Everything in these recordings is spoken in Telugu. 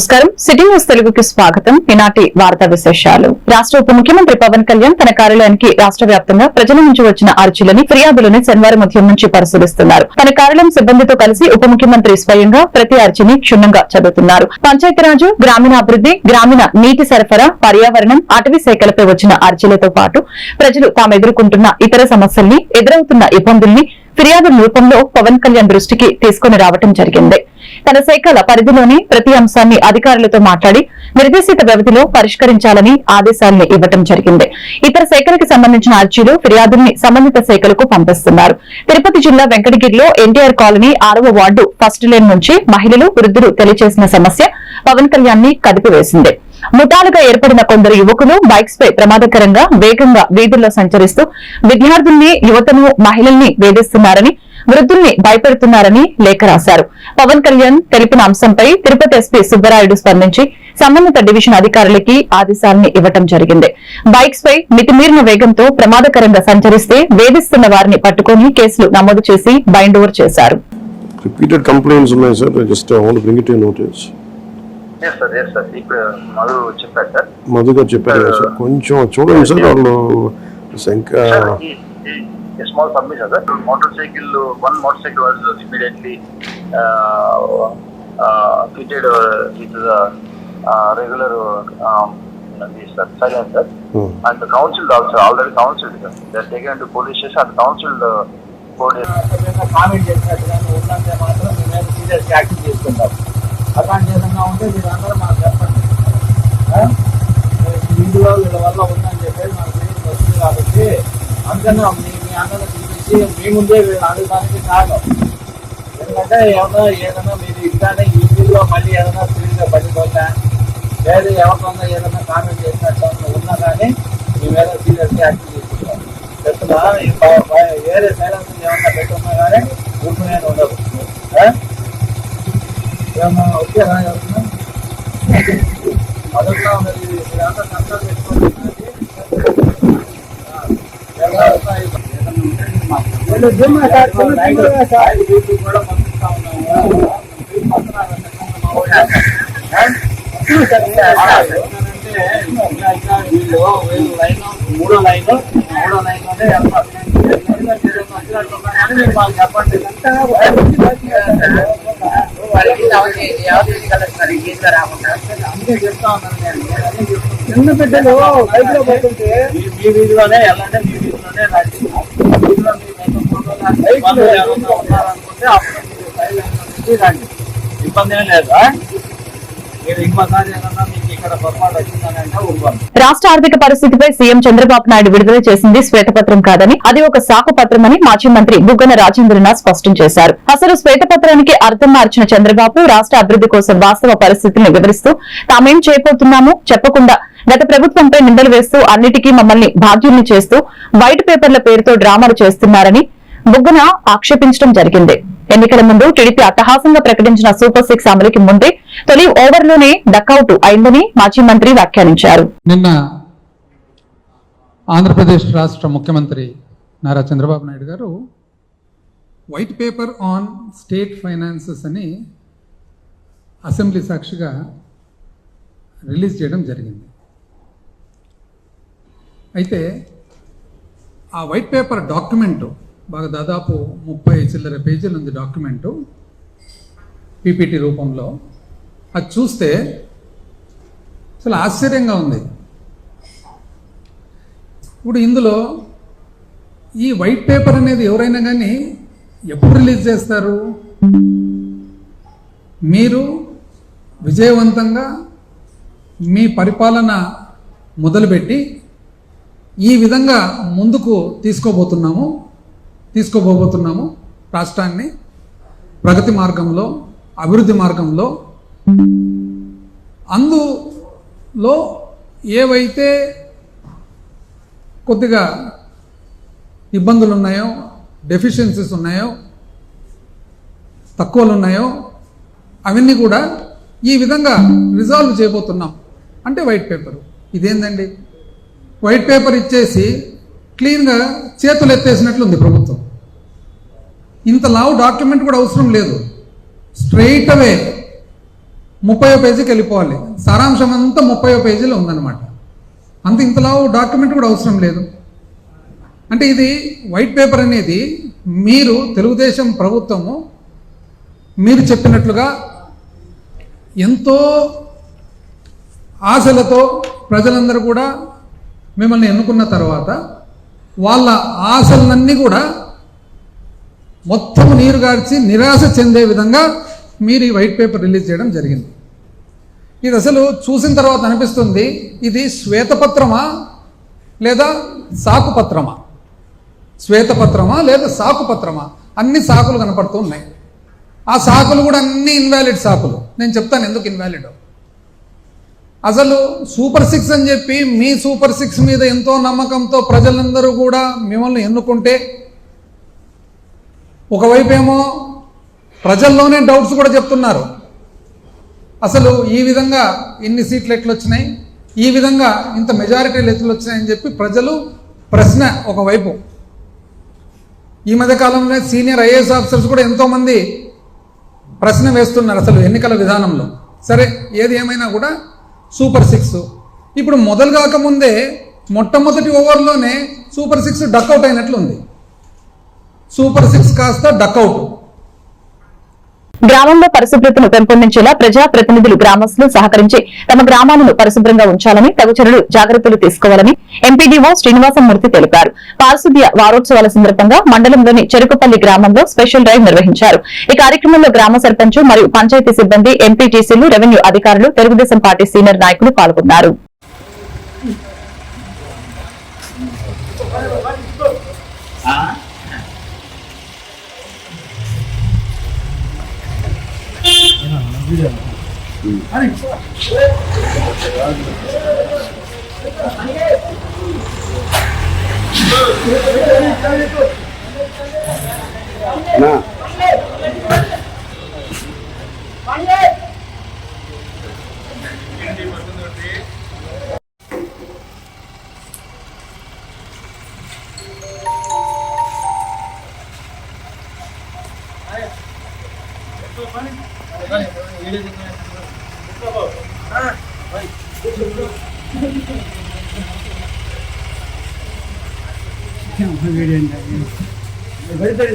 నమస్కారం. సిటీ న్యూస్ తెలుగుకి స్వాగతం. ఈనాటి వార్తా విశేషాలు. రాష్ట్ర ఉప ముఖ్యమంత్రి పవన్ కళ్యాణ్ తన కార్యాలయానికి రాష్ట్ర వ్యాప్తంగా ప్రజల నుంచి వచ్చిన అర్జీలని ఫిర్యాదులని శనివారం ఉదయం నుంచి పరిశీలిస్తున్నారు. తన కార్యాలయం సిబ్బందితో కలిసి ఉప ముఖ్యమంత్రి స్వయంగా ప్రతి అర్జీని క్షుణ్ణంగా చదువుతున్నారు. పంచాయతీరాజు గ్రామీణాభివృద్ధి గ్రామీణ నీటి సరఫరా పర్యావరణం అటవీ శాఖలపై వచ్చిన అర్జీలతో పాటు ప్రజలు తాము ఎదుర్కొంటున్న ఇతర సమస్యల్ని ఎదురవుతున్న ఇబ్బందుల్ని ఫిర్యాదుల రూపంలో పవన్ కళ్యాణ్ దృష్టికి తీసుకుని రావడం జరిగింది. తన శాఖల పరిధిలోని ప్రతి అంశాన్ని అధికారులతో మాట్లాడి నిర్దేశిత వ్యవధిలో పరిష్కరించాలని ఆదేశాలను ఇవ్వటం జరిగింది. ఇతర శాఖలకు సంబంధించిన అర్జీలు ఫిర్యాదుల్ని సంబంధిత శాఖలకు పంపిస్తున్నారు. తిరుపతి జిల్లా వెంకటగిరిలో ఎన్టీఆర్ కాలనీ ఆరవ వార్డు ఫస్ట్ లేన్ నుంచి మహిళలు వృద్ధులు తెలియజేసిన సమస్య పవన్ కళ్యాణ్ని కదిపివేసింది. ముఠాలుగా ఏర్పడిన కొందరు యువకులు బైక్స్ పై ప్రమాదకరంగా వేగంగా వీధుల్లో సంచరిస్తూ విద్యార్థుల్ని యువతను మహిళల్ని వేధిస్తున్నారని వృద్ధుల్ని భయపెడుతున్నారని లేఖ రాశారు. పవన్ కళ్యాణ్ తెలిపిన అంశంపై తిరుపతి ఎస్పీ సుబ్బరాయుడు స్పందించి సంబంధిత డివిజన్ అధికారులకి ఆదేశాలను ఇవ్వటం జరిగింది. బైక్స్ పై మితిమీరిన వేగంతో ప్రమాదకరంగా సంచరిస్తే వేధిస్తున్న వారిని పట్టుకుని కేసులు నమోదు చేసి బైండ్ ఓవర్ చేశారు. రిపీటెడ్ కంప్లైంట్స్ ఉన్నాయి sir. Just want bring it notice yes sir yes sir ఇప్పుడు మధు గారు చెప్పారు సార్. కొంచెం చూడండి సార్. వాళ్ళు ఇంకా small submission sir motorcycle one motorcycle was immediately fitted with regular sir silence sir and council also already council sir they taken to police station and council four days comment చేసినట్టుగా ఉన్నంతే మాత్రం మీ మీద సీరియస్ యాక్షన్ తీసుకుంటాం అలాంటి ఏదన్నా ఉంటే మీరు అందరూ మాకు చెప్పండి? ఇందులో వీళ్ళ వల్ల ఉందని చెప్పేసి మనకు తెలియదు వస్తుంది కాబట్టి అందుకని ఆందోళన చూపించి మీ ముందే వీళ్ళు అడగడానికి కారణం ఎందుకంటే ఏమన్నా ఏదైనా మీరు ఇట్లానే ఈ ఇందులో మళ్ళీ ఏదైనా స్పీడ్గా పడిపోతా లేదు ఎవరికన్నా ఏదైనా కామెంట్ చేసినట్టు ఉన్నా కానీ మీ మీద సీరియస్గా యాక్షన్ తీసుకుంటాం చెప్తున్నా వేరే సైలెన్స్ ఏమన్నా పెట్టున్నా కానీ ఊరుకునే ఉండదు ఆ? ఏమన్నా వచ్చారా ఎవరన్నా మొదట్లో మరి అంతా కంట్రోల్ పెట్టుకోండి ఆ, ఏమన్నా వస్తాయి. ఏదన్నా ఉంటే మాకు రైలు డ్యూటీ కూడా పంపిస్తా ఉన్నాము పంపిస్తున్నారంటే మా ఊళ్ళో. ఆ? అంటే ఇంకా వీళ్ళు వీళ్ళు లైన్ మూడో లైన్ మూడో లైన్లోనే వెళ్తారు మీరు మాకు చెప్పండి వారికి అందుకే చెప్తా రాష్ట్ర ఆర్థిక పరిస్థితిపై సీఎం చంద్రబాబు నాయుడు విడుదల చేసింది శ్వేతపత్రం కాదని అది ఒక సాకు పత్రమని మాజీ మంత్రి బుగ్గన రాజేంద్రనాథ్ స్పష్టం చేశారు. అసలు శ్వేతపత్రానికి అర్థం మార్చిన చంద్రబాబు రాష్ట్ర అభివృద్ధి కోసం వాస్తవ పరిస్థితిని వివరిస్తూ తామేం చేయబోతున్నామో? చెప్పకుండా గత ప్రభుత్వంపై నిందలు వేస్తూ అన్నిటికీ మమ్మల్ని బాధ్యుల్ని చేస్తూ వైట్ పేపర్ల పేరుతో డ్రామాలు చేస్తున్నారని బుగ్గన ఆక్షేపించడం జరిగింది. ఎన్నికల ముందు టీడీపీ అట్టహాసంగా ప్రకటించిన సూపర్ సిక్స్ అమలుకి ముందే తొలి ఓవర్లోనే డకౌట్ అయిందని మాజీ మంత్రి వ్యాఖ్యానించారు. నిన్న ఆంధ్రప్రదేశ్ రాష్ట్ర ముఖ్యమంత్రి Nara Chandrababu Naidu garu white paper on state finances అని అసెంబ్లీ సాక్షిగా రిలీజ్ చేయడం జరిగింది. అయితే ఆ వైట్ పేపర్ డాక్యుమెంటు బాగా దాదాపు ముప్పై చిల్లర పేజీలు ఉంది డాక్యుమెంటు పీపీటీ రూపంలో. అది చూస్తే అసలు ఆశ్చర్యంగా ఉంది. ఇప్పుడు ఇందులో ఈ వైట్ పేపర్ అనేది ఎవరైనా కానీ ఎప్పుడు రిలీజ్ చేస్తారు? మీరు విజయవంతంగా మీ పరిపాలన మొదలుపెట్టి ఈ విధంగా ముందుకు తీసుకోబోతున్నాము. తీసుకోబోతున్నాము రాష్ట్రాన్ని ప్రగతి మార్గంలో అభివృద్ధి మార్గంలో. అందులో ఏవైతే కొద్దిగా ఇబ్బందులు ఉన్నాయో డెఫిషియన్సీస్ ఉన్నాయో తక్కువలు ఉన్నాయో అవన్నీ కూడా ఈ విధంగా రిజాల్వ్ చేయబోతున్నాం. అంటే వైట్ పేపర్ ఇదేందండి? వైట్ పేపర్ ఇచ్చేసి క్లీన్గా చేతులు ఎత్తేసినట్లు ఉంది ప్రభుత్వం. ఇంత లావు డాక్యుమెంట్ కూడా అవసరం లేదు. స్ట్రైట్ అవే ముప్పై పేజీకి వెళ్ళిపోవాలి. సారాంశం అంతా ముప్పై పేజీలో ఉందన్నమాట. అంత ఇంతలా డాక్యుమెంట్ కూడా అవసరం లేదు. అంటే ఇది వైట్ పేపర్ అనేది మీరు తెలుగుదేశం ప్రభుత్వము మీరు చెప్పినట్లుగా ఎంతో ఆశలతో ప్రజలందరూ కూడా మిమ్మల్ని ఎన్నుకున్న తర్వాత వాళ్ళ ఆశలన్నీ కూడా మొత్తం నీరు గార్చి నిరాశ చెందే విధంగా మీరు ఈ వైట్ పేపర్ రిలీజ్ చేయడం జరిగింది. ఇది అసలు చూసిన తర్వాత అనిపిస్తుంది ఇది శ్వేతపత్రమా లేదా సాకుపత్రమా? శ్వేతపత్రమా లేదా సాకుపత్రమా? అన్ని సాకులు కనపడుతూ ఉన్నాయి. ఆ సాకులు కూడా అన్ని ఇన్వాలిడ్ సాకులు. నేను చెప్తాను ఎందుకు ఇన్వాలిడ్ అసలు సూపర్ సిక్స్ అని చెప్పి మీ సూపర్ సిక్స్ మీద ఎంతో నమ్మకంతో ప్రజలందరూ కూడా మిమ్మల్ని ఎన్నుకుంటే ఒకవైపు ఏమో ప్రజల్లోనే డౌట్స్ కూడా చెప్తున్నారు. అసలు ఈ విధంగా ఇన్ని సీట్లు ఎట్లు వచ్చినాయి ఈ విధంగా ఇంత మెజారిటీలు ఎట్లు వచ్చినాయని చెప్పి ప్రజలు ప్రశ్న ఒకవైపు. ఈ మధ్య కాలంలో సీనియర్ ఐఏఎస్ ఆఫీసర్స్ కూడా ఎంతోమంది ప్రశ్న వేస్తున్నారు అసలు ఎన్నికల విధానంలో. సరే ఏది ఏమైనా కూడా సూపర్ సిక్స్. ఇప్పుడు మొదలు కాకముందే మొట్టమొదటి ఓవర్లోనే సూపర్ సిక్స్ డక్అవుట్ అయినట్లుంది. సూపర్ సిక్స్ కాస్త డక్అవుట్. గ్రామంలో పరిశుభ్రతను పెంపొందించేలా ప్రజా ప్రతినిధులు గ్రామస్తులు సహకరించి తమ గ్రామాలను పరిశుభ్రంగా ఉంచాలని తగు చర్యలు జాగ్రత్తలు తీసుకోవాలని ఎంపీడీఓ శ్రీనివాసమూర్తి తెలిపారు. పారిశుద్ధ్య వారోత్సవాల సందర్భంగా మండలంలోని చెరుకుపల్లి గ్రామంలో స్పెషల్ డ్రైవ్ నిర్వహించారు. ఈ కార్యక్రమంలో గ్రామ సర్పంచ్ మరియు పంచాయతీ సిబ్బంది ఎంపీటీసీలు రెవెన్యూ అధికారులు తెలుగుదేశం పార్టీ సీనియర్ నాయకులు పాల్గొన్నారు. না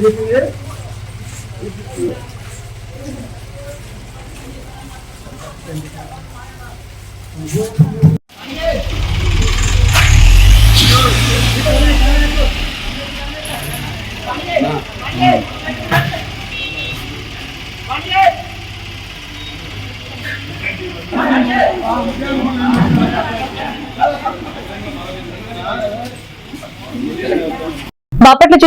బాపట్ల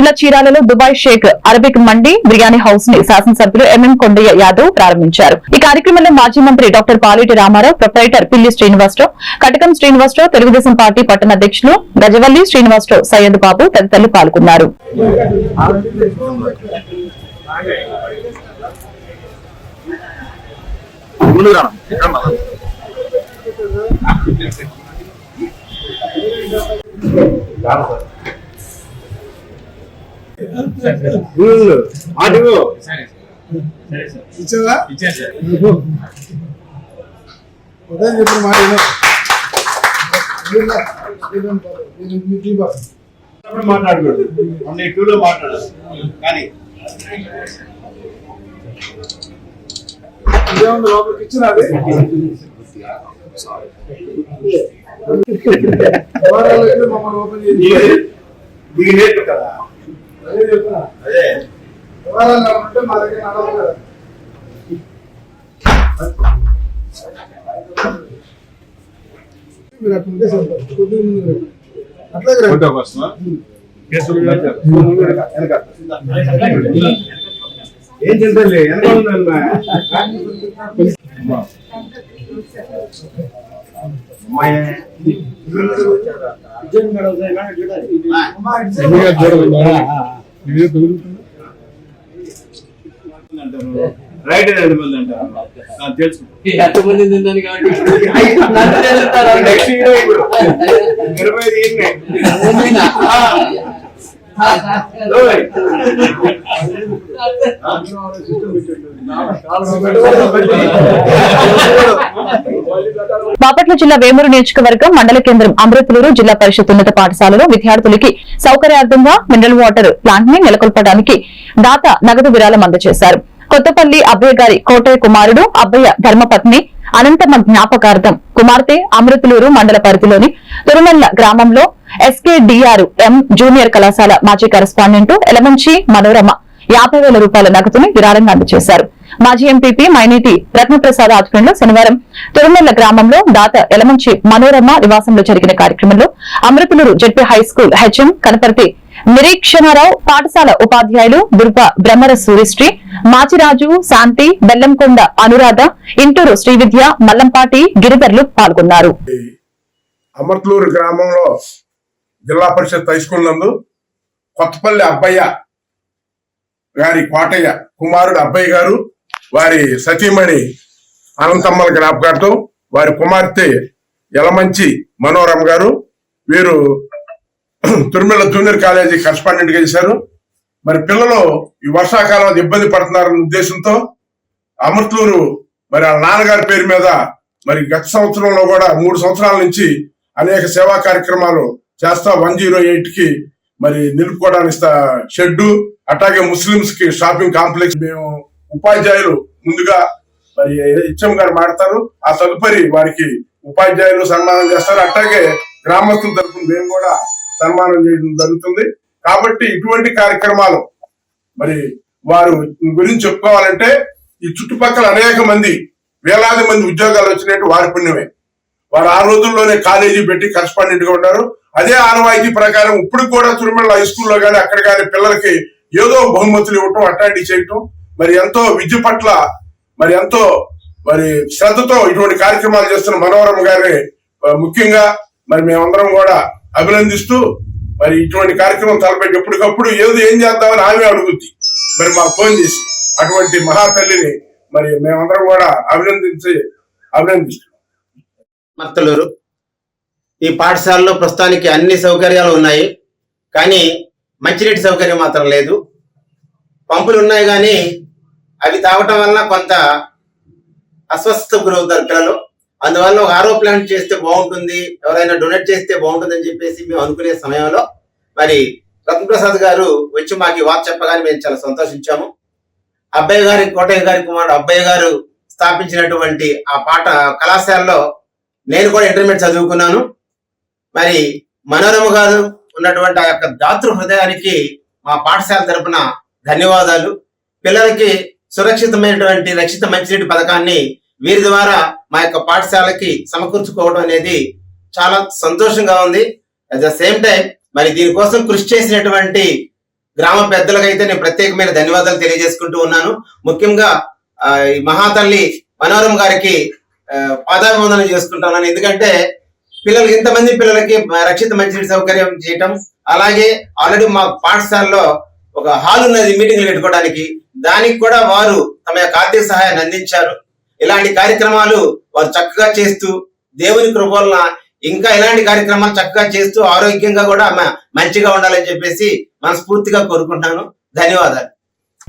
జిల్లా చీరాలలో Dubai sheikh Arabic mandi biryani హౌస్ని శాసనసభ్యులు ఎంఎం కొండయ్య యాదవ్ ప్రారంభించారు. ఈ కార్యక్రమంలో మాజీ మంత్రి doctor Paleti Ramarao proprietor Pilli Srinivasarao Katakam Srinivasarao Telugu Desam party పట్టణ అధ్యక్షులు గజవల్లి శ్రీనివాసరావు సయ్యద్ బాబు తదితరులు పాల్గొన్నారు. ఇచ్చిందా ఉదయం చెప్పిన మాట. మాట్లాడకూడదు. మొన్న టూలో మాట్లాడాలి కానీ ఇదేముంది లోపలికి వివరాలు అయితే మమ్మల్ని ఓపెన్ చేసి దీని నేర్పు కదా. అదే చెప్తున్నా అదే. వివరాలు కావాలంటే మా దగ్గర నడవదు కదా మీరు అట్లుంటే సరిపోదు. కొద్దిగా ముందుకు రండి. అట్లాగే రండి. ఫోటో కోసమా ఏం చేద్దాంలే ఎంత ఉందమ్మా అమ్మాయి. అమ్మా, ఇటు సైడ్. రైట్ రెండు మంది అంటారు. నాకు తెలుసు. ఎంతమంది తిన్నాను కాబట్టి నెక్స్ట్ హీరో ఇప్పుడు ఇరవై ఐదు ఈయన్నే. ఆ. బాపట్ల జిల్లా వేమూరు నియోజకవర్గం మండల కేంద్రం అమృతలూరు జిల్లా పరిషత్ ఉన్నత పాఠశాలలో విద్యార్థులకి సౌకర్యార్థంగా మినరల్ వాటర్ ప్లాంట్ని నెలకొల్పడానికి దాత నగదు విరాళం అందజేశారు. కొత్తపల్లి అబ్బయ్య గారి కోటయ్య కుమారుడు అబ్బయ్య ధర్మపత్ని అనంతమ్మ జ్ఞాపకార్థం. కుమార్తె అమృతలూరు మండల పరిధిలోని తురుమల్ల గ్రామంలో ఎస్కేడిఆర్ ఎం జూనియర్ కళాశాల మాజీ కరెస్పాండెంట్ ఎలమంచి మనోరమ యాభై వేల రూపాయల నగదుని విరాళంగా అందజేశారు. మాజీ ఎంపీపీ మైనేటి రత్నప్రసాద్ ఆధ్వర్యంలో శనివారం తురుమెల్ల గ్రామంలో దాత ఎలమంచి మనోరమ నివాసంలో జరిగిన కార్యక్రమంలో Amruthaluru ZP high school HM Kanaparthi Nireekshanarao పాఠశాల ఉపాధ్యాయులు దుర్గ బ్రహ్మర సూర్యశ్రీ మాచిరాజు శాంతి బెల్లంకొండ అనురాధ ఇంటూరు శ్రీవిద్య మల్లంపాటి గిరిధర్లు పాల్గొన్నారు. అమర్తలూరు గ్రామంలో జిల్లా పరిషత్ హై స్కూల్ నందు కొత్తపల్లి అబ్బయ్య గారి కోటయ్య కుమారుడు అబ్బాయి గారు వారి సతీమణి అనంతమ్మల జ్ఞాపకార్థం వారి కుమార్తె యలమంచి మనోరమ్ గారు వీరు తుర్మిళ జూనియర్ కాలేజీ కరస్పాండెంట్గా చేశారు. మరి పిల్లలు ఈ వర్షాకాలం ఇబ్బంది పడుతున్నారన్న ఉద్దేశంతో అమృతూరు మరి ఆ నాన్నగారి పేరు మీద మరి గత సంవత్సరంలో కూడా మూడు సంవత్సరాల నుంచి అనేక సేవా కార్యక్రమాలు చేస్తా వన్ జీరో ఎయిట్కి మరి నిలుపుకోవడానికి షెడ్డు అట్లాగే ముస్లిమ్స్కి షాపింగ్ కాంప్లెక్స్ మేము ఉపాధ్యాయులు ముందుగా మరి హెచ్ఎం గారు మాడతారు ఆ తదుపరి వారికి ఉపాధ్యాయులు సన్మానం చేస్తారు. అట్లాగే గ్రామస్తుల తరఫున మేము కూడా సన్మానం చేయడం జరుగుతుంది. కాబట్టి ఇటువంటి కార్యక్రమాలు మరి వారు గురించి చెప్పుకోవాలంటే ఈ చుట్టుపక్కల అనేక మంది వేలాది మంది ఉద్యోగాలు వచ్చినట్టు వారి పుణ్యమే. వారు ఆ రోజుల్లోనే కాలేజీ పెట్టి కరస్పాండెంట్గా ఉన్నారు. అదే ఆనవాయితీ ప్రకారం ఇప్పుడు కూడా తిరుమల హై స్కూల్లో కానీ అక్కడ కానీ పిల్లలకి ఏదో బహుమతులు ఇవ్వటం అట్టాడి చేయటం మరి ఎంతో విద్య పట్ల మరి ఎంతో మరి శ్రద్ధతో ఇటువంటి కార్యక్రమాలు చేస్తున్న మనోహరం గారిని ముఖ్యంగా మరి మేమందరం కూడా అభినందిస్తూ మరి ఇటువంటి కార్యక్రమం తలపెట్టి ఎప్పటికప్పుడు ఏది ఏం చేద్దామని ఆమె అడుగుద్ది. మరి మాకు ఫోన్ చేసి అటువంటి మహాతల్లిని మరి మేమందరం కూడా అభినందించి అభినందిస్తున్నాం. మర్తలూరు ఈ పాఠశాలలో ప్రస్తుతానికి అన్ని సౌకర్యాలు ఉన్నాయి. కానీ మంచినీటి సౌకర్యం మాత్రం లేదు. పంపులు ఉన్నాయి కానీ అవి తాగటం వల్ల కొంత అస్వస్థతకు గురవుతారు పిల్లలు. అందువల్ల ఒక ఆరో ప్లాంట్ చేస్తే బాగుంటుంది. ఎవరైనా డొనేట్ చేస్తే బాగుంటుంది అని చెప్పేసి మేము అనుకునే సమయంలో మరి రత్నప్రసాద్ గారు వచ్చి మాకు ఈ వార్త చెప్పగానే మేము చాలా సంతోషించాము. అబ్బాయి గారి కోటయ్య గారి కుమారుడు అబ్బాయి గారు స్థాపించినటువంటి ఆ పాట కళాశాలలో నేను కూడా ఇంటర్మీడియట్ చదువుకున్నాను. మరి మనోరమ గారు ఉన్నటువంటి ఆ యొక్క దాతృ హృదయానికి మా పాఠశాల తరపున ధన్యవాదాలు. పిల్లలకి సురక్షితమైనటువంటి రక్షిత మంచినీటి పథకాన్ని వీరి ద్వారా మా యొక్క పాఠశాలకి సమకూర్చుకోవడం అనేది చాలా సంతోషంగా ఉంది. అట్ ద సేమ్ టైం మరి దీనికోసం కృషి చేసినటువంటి గ్రామ పెద్దలకైతే నేను ప్రత్యేకమైన ధన్యవాదాలు తెలియజేసుకుంటూ ఉన్నాను. ముఖ్యంగా ఆ, ఈ మహాతల్లి మనోరమ గారికి పాదాభివందనం చేసుకుంటున్నాను ఎందుకంటే పిల్లలకి ఇంతమంది పిల్లలకి రక్షిత మంచి సౌకర్యం చేయటం? అలాగే ఆల్రెడీ మా పాఠశాలలో ఒక హాల్ ఉన్నది మీటింగ్లు పెట్టుకోవడానికి. దానికి కూడా వారు తమ యొక్క ఆర్థిక సహాయాన్ని అందించారు. ఇలాంటి కార్యక్రమాలు వారు చక్కగా చేస్తూ దేవుని కృప వలన ఇంకా ఇలాంటి కార్యక్రమాలు చక్కగా చేస్తూ ఆరోగ్యంగా కూడా మంచిగా ఉండాలని చెప్పేసి మనస్ఫూర్తిగా కోరుకుంటాను ధన్యవాదాలు.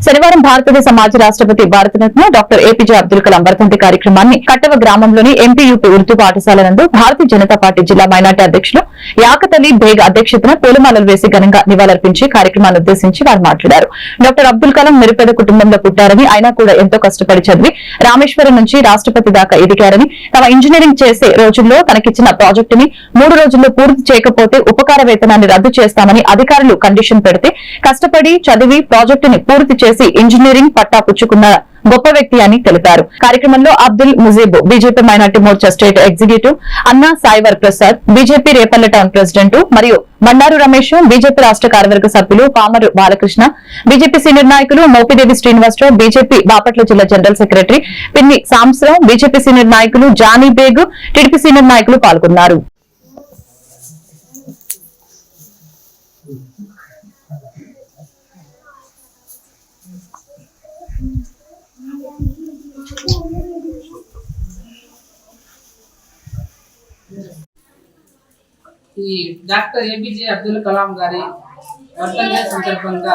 శనివారం భారతదేశ మాజీ రాష్ట్రపతి భారతరత్న డాక్టర్ ఏపీజే అబ్దుల్ కలాం వర్ధంతి కార్యక్రమాన్ని కట్టవ గ్రామంలోని ఎంపీయూపీ ఉర్దూ పాఠశాల నందు భారతీయ జనతా పార్టీ జిల్లా మైనార్టీ అధ్యక్షులు యాకతలి బేగ్ అధ్యక్షతన పూలమాలలు వేసి ఘనంగా నివాళులర్పించి కార్యక్రమాన్ని ఉద్దేశించి వారు మాట్లాడారు. డాక్టర్ అబ్దుల్ కలాం నిరుపేద కుటుంబంలో పుట్టారని అయినా కూడా ఎంతో కష్టపడి చదివి రామేశ్వరం నుంచి రాష్ట్రపతి దాకా ఎదిగారని తమ ఇంజనీరింగ్ చేసే రోజుల్లో తనకిచ్చిన ప్రాజెక్టుని మూడు రోజుల్లో పూర్తి చేయకపోతే ఉపకార వేతనాన్ని రద్దు చేస్తామని అధికారులు కండిషన్ పెడితే కష్టపడి చదివి ప్రాజెక్టుని పూర్తి చేసి ఇంజనీరింగ్ పట్టా పుచ్చుకున్న గొప్ప వ్యక్తి అని తెలిపారు. కార్యక్రమంలో Abdul Mujeeb BJP minority Morcha state executive Anna Saivar Prasad BJP Repalle town president మరియు బండారు రమేష్ బీజేపీ రాష్ట్ర కార్యవర్గ సభ్యులు పామరు బాలకృష్ణ బీజేపీ సీనియర్ నాయకులు మోపిదేవి శ్రీనివాసరావు బీజేపీ బాపట్ల జిల్లా general secretary Pinni Samsarao BJP senior నాయకులు జానీ బేగ్ టీడీపీ సీనియర్ నాయకులు పాల్గొన్నారు. ఈ డాక్టర్ ఏపీజే అబ్దుల్ కలాం గారి వర్ధంతి సందర్భంగా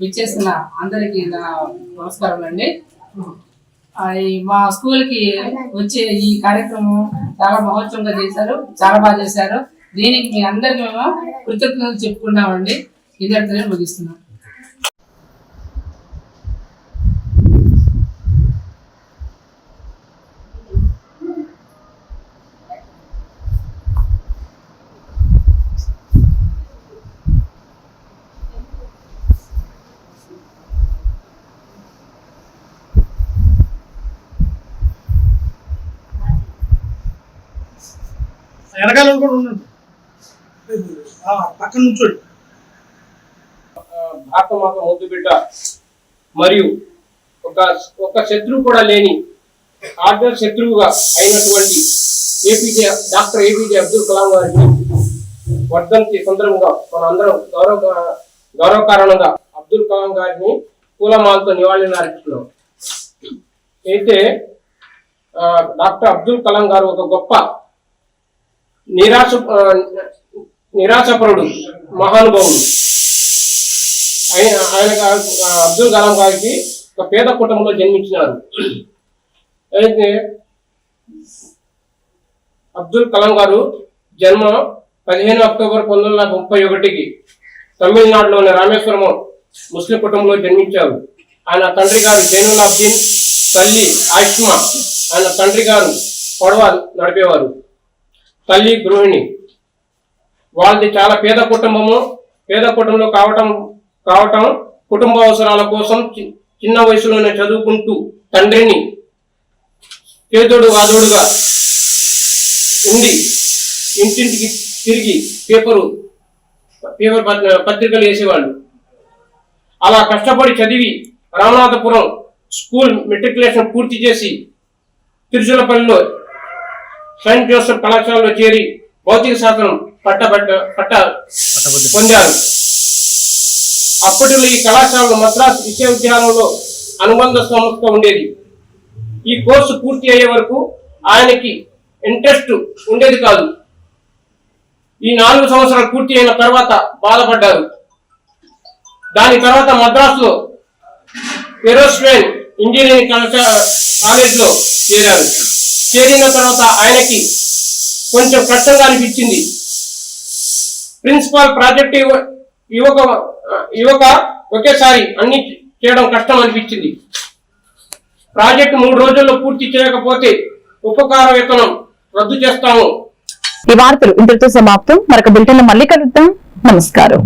విచ్చేసిన అందరికీ నా నమస్కారం అండి. మా స్కూల్కి వచ్చే ఈ కార్యక్రమం చాలా మహోత్సవంగా చేశారు చాలా బాగా చేశారు. దీనికి మీ అందరికి మేము కృతజ్ఞతలు చెప్పుకున్నామండి ఇద్దరితో ముగిస్తున్నాం. వెనకాల కూడా ఉండండి ఆ, పక్కన నుంచోండి. భారత మాత ముద్దు బిడ్డ. మరియు ఒక ఒక శత్రువు కూడా లేని ఆర్డర్ శత్రువుగా అయినటువంటి APJ doctor APJ Abdul Kalam గారిని వర్ధంతి సందర్భంగా మన అందరం గౌరవ గౌరవ కారణంగా అబ్దుల్ కలాం గారిని పూలమాలతో నివాళులు అర్పిస్తున్నాం అయితే డాక్టర్ అబ్దుల్ కలాం గారు ఒక గొప్ప నిరాశ నిరాశపరుడు మహానుభావుడు. ఆయన ఆయన అబ్దుల్ కలాం గారికి ఒక పేద కుటుంబంలో జన్మించినారు. అయితే అబ్దుల్ కలాం గారు జన్మ పదిహేను అక్టోబర్ పంతొమ్మిది వందల ముప్పై ఒకటికి తమిళనాడులోని రామేశ్వరం ముస్లిం కుటుంబంలో జన్మించారు. ఆయన తండ్రి గారు జైనుల్ అబ్దీన్ తల్లి ఆయుష్మా ఆయన తండ్రి గారు పొడవ నడిపేవారు. తల్లి గృహిణి. వాళ్ళది చాలా పేద కుటుంబము. పేద కుటుంబంలో కావటం కావటం కుటుంబ అవసరాల కోసం చి- చిన్న వయసులోనే చదువుకుంటూ తండ్రిని పేదోడు వాదోడుగా ఉండి ఇంటింటికి తిరిగి పేపరు పేపర్ పత్రికలు వేసేవాళ్ళు. అలా కష్టపడి చదివి రామనాథపురం స్కూల్ మెట్రికులేషన్ పూర్తి చేసి తిరుచులపల్లిలో సెయింట్ జోసెఫ్ కళాశాలలో చేరి భౌతిక శాస్త్రం పట్ట పట్ట పట్ట పొందారు. అప్పటిలో ఈ కళాశాలలో మద్రాసు విశ్వవిద్యాలయంలో అనుబంధ సంస్థ ఉండేది. ఈ కోర్సు పూర్తి అయ్యే వరకు ఆయనకి ఇంట్రెస్ట్ ఉండేది కాదు. ఈ నాలుగు సంవత్సరాలు పూర్తి అయిన తర్వాత బాధపడ్డారు. దాని తర్వాత మద్రాసులో ఏరోస్వేన్ ఇంజనీరింగ్ కళాశా- కాలేజ్లో చేరారు. చేరిన తర్వాత ఆయనకి కొంచెం కష్టంగా అనిపించింది. ప్రిన్సిపాల్ ప్రాజెక్ట్ యువక యువక ఒకేసారి అన్ని చేయడం కష్టం అనిపించింది. ప్రాజెక్ట్ మూడు రోజుల్లో పూర్తి చేయకపోతే ఉపకార వేతనం రద్దు చేస్తాము. ఈ వార్తలు ఇంతటితో సమాప్తం. మరొక బిల్టన్ మళ్ళీ కలుద్దాం. నమస్కారం.